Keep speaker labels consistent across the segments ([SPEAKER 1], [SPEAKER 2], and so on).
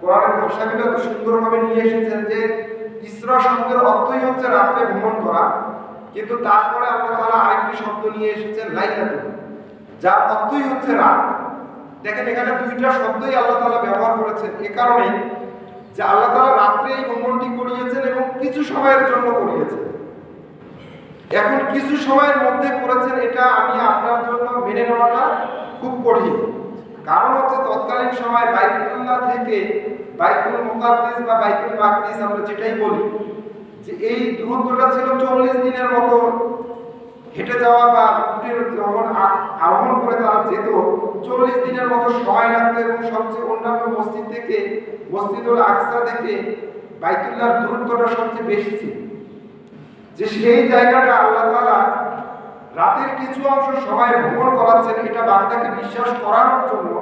[SPEAKER 1] কোরআনের ভাষাগুলো এত সুন্দরভাবে নিয়ে এসেছেন যে ইসরা শব্দের অর্থই হচ্ছে রাত্রে ভ্রমণ করা। কিন্তু তারপরে আল্লাহ তাআলা আরেকটি শব্দ নিয়ে এসেছেন, লাইলাতুল। যার অর্থই হচ্ছে রাত। দেখেন, এখানে দুইটা শব্দই আল্লাহ তাআলা ব্যবহার করেছেন। এ কারণে যে আল্লাহ তাআলা রাত্রে এই ভ্রমণটি করিয়েছেন এবং কিছু সময়ের জন্য করিয়েছেন। এখন কিছু সময়ের মধ্যে কারণ হচ্ছে তৎকালীন সময় বাইতুল্লাহ থেকে বাইতুল মুকাদ্দিস বা বাইতুল মাকদিস আমরা যেটাই বলি, যে এই দূরত্বটা ছিল চল্লিশ দিনের মতো। হেঁটে যাওয়া বা উটের যখন আ- আরোহণ করে তারা যেত। চল্লিশ দিনের মতো সময় লাগতো এবং সবচেয়ে অন্যান্য মসজিদ থেকে, মসজিদুল আকসা থেকে বাইতুল্লাহর দূরত্বটা সবচেয়ে বেশি ছিল। যে সেই জায়গাটা আল্লাহ তাআলা রাতের কিছু অংশ সময় ভ্রমণ করাচ্ছেন, এটা বান্দাকে বিশ্বাস করানোর জন্য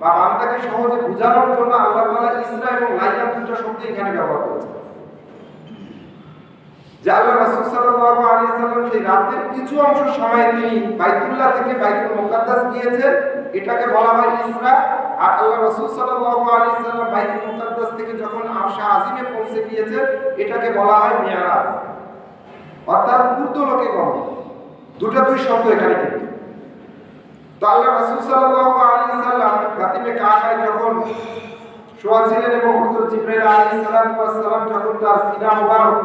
[SPEAKER 1] বা বান্দাকে সহজে বোঝানোর জন্য আল্লাহ তালা ইসরা এবং লাইলা দুটো শব্দ এখানে ব্যবহার করেছেন। যে আল্লাহ রাসূল সাল্লাল্লাহু আলাইহি সাল্লাম সেই রাতের কিছু অংশ সময় তিনি বাইতুল্লাহ থেকে বাইতুল মুকাদ্দাস গিয়েছেন, এটাকে বলা হয় ইসরা। আর আল্লাহ রাসূল সাল্লাল্লাহু আলাইহি সাল্লাম বাইতুল মুকাদ্দাস থেকে যখন আরশা আজিমে পৌঁছে গিয়েছেন, এটাকে বলা হয় মিরাজ। অর্থাৎ ঊর্ধ্বলোকে গমন। দুটো দুই শব্দ এখানে কিন্তু তো আল্লাহ রাসূল সাল্লাল্লাহু আলাইহি সাল্লাম যখন শোয়া ছিলেন এবং হযরত জিবরাইল সালাম যখন তার সিনা মুবারক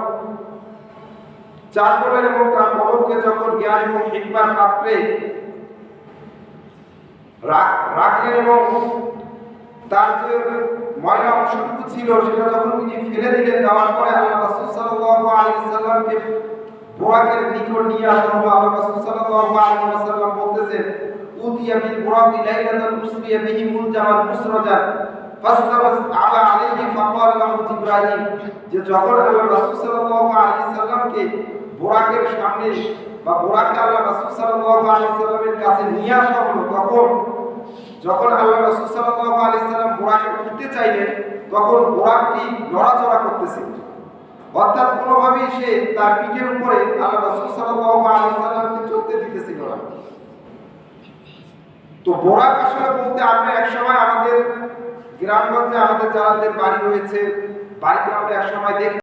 [SPEAKER 1] চার করলেন এবং তার কলমকে যখন জ্ঞান এবং হিকমার পাত্রে রাখলেন এবং তার যে ময়লা অংশটুকু ছিল সেটা যখন তিনি ফেলে দিলেন, দেওয়ার পরে আল্লাহ রাসূল সাল্লাল্লাহু আলাইহি সাল্লামকে বোরাকের নিকট নিয়ে আসা হলো আল্লাহ রাসূল সাল্লাল্লাহু আলাইহি ওয়াসাল্লাম বলতেছেন উতিয়া বিল বুরাকি লাইলাতান উসরিয়া বিহি মুলজামান মুসরাজান, ফাসতাবাস আলা আলাইহি ফাকাল লাহু জিবরাইল। যে যখন আল্লাহ রাসূল সাল্লাল্লাহু আলাইহি সাল্লামকে বোরাকের সামনে বা বোরাককে আল্লাহ রাসূল সাল্লাল্লাহু আলাইহি সাল্লামের কাছে নিয়ে আসা হলো, তখন যখন আল্লাহ রাসূল সাল্লাল্লাহু আলাইহি সাল্লাম বোরাকে উঠতে চাইলেন, তখন বোরাকটি নড়াচড়া করতেছিল অর্থাৎ কোনোভাবেই সে তার পিঠের উপরে আল্লাহ রাসূল আলাইহি সাল্লামকে চলতে দিতেছিল। না তো বোরাক আসলে বলতে আমরা একসময় আমাদের গ্রামগঞ্জে আমাদের যারাদের বাড়ি রয়েছে, বাড়িতে আমরা একসময় দেখি